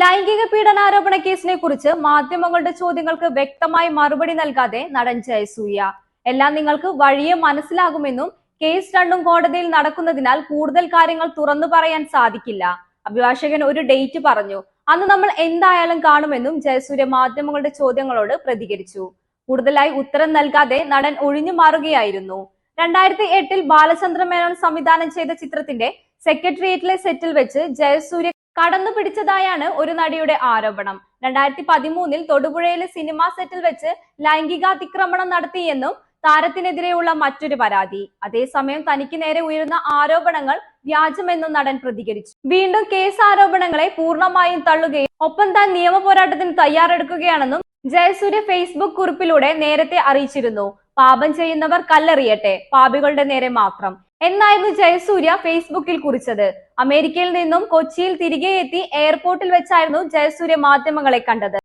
ലൈംഗിക പീഡനാരോപണ കേസിനെ കുറിച്ച് മാധ്യമങ്ങളുടെ ചോദ്യങ്ങൾക്ക് വ്യക്തമായി മറുപടി നൽകാതെ നടൻ ജയസൂര്യ. എല്ലാം നിങ്ങൾക്ക് വഴിയെ മനസ്സിലാകുമെന്നും കേസ് രണ്ടും കോടതിയിൽ നടക്കുന്നതിനാൽ കൂടുതൽ കാര്യങ്ങൾ തുറന്നു പറയാൻ സാധിക്കില്ല. അഭിഭാഷകൻ ഒരു ഡേറ്റ് പറഞ്ഞു. അന്ന് നമ്മൾ എന്തായാലും കാണുമെന്നും ജയസൂര്യ മാധ്യമങ്ങളുടെ ചോദ്യങ്ങളോട് പ്രതികരിച്ചു. കൂടുതലായി ഉത്തരം നൽകാതെ നടൻ ഒഴിഞ്ഞു മാറുകയായിരുന്നു. രണ്ടായിരത്തി എട്ടിൽ ബാലചന്ദ്ര മേനോൻ സംവിധാനം ചെയ്ത ചിത്രത്തിന്റെ സെക്രട്ടേറിയറ്റിലെ സെറ്റിൽ വെച്ച് ജയസൂര്യ കടന്നു പിടിച്ചതായാണ് ഒരു നടിയുടെ ആരോപണം. രണ്ടായിരത്തി പതിമൂന്നിൽ തൊടുപുഴയിലെ സിനിമാ സെറ്റിൽ വെച്ച് ലൈംഗികാതിക്രമണം നടത്തിയെന്നും താരത്തിനെതിരെയുള്ള മറ്റൊരു പരാതി. അതേസമയം തനിക്ക് നേരെ ഉയരുന്ന ആരോപണങ്ങൾ വ്യാജമെന്നും നടൻ പ്രതികരിച്ചു. വീണ്ടും കേസ് ആരോപണങ്ങളെ പൂർണമായും തള്ളുകയും ഒപ്പം താൻ നിയമ പോരാട്ടത്തിന് തയ്യാറെടുക്കുകയാണെന്നും ജയസൂര്യ ഫേസ്ബുക്ക് കുറിപ്പിലൂടെ നേരത്തെ അറിയിച്ചിരുന്നു. പാപം ചെയ്യുന്നവർ കല്ലെറിയട്ടെ പാപികളുടെ നേരെ മാത്രം. എന്നായിരുന്നു ജയസൂര്യ ഫേസ്ബുക്കിൽ കുറിച്ചത്. അമേരിക്കയിൽ നിന്നും കൊച്ചിയിൽ തിരികെ എത്തി എയർപോർട്ടിൽ വെച്ചായിരുന്നു ജയസൂര്യ മാധ്യമങ്ങളെ കണ്ടത്.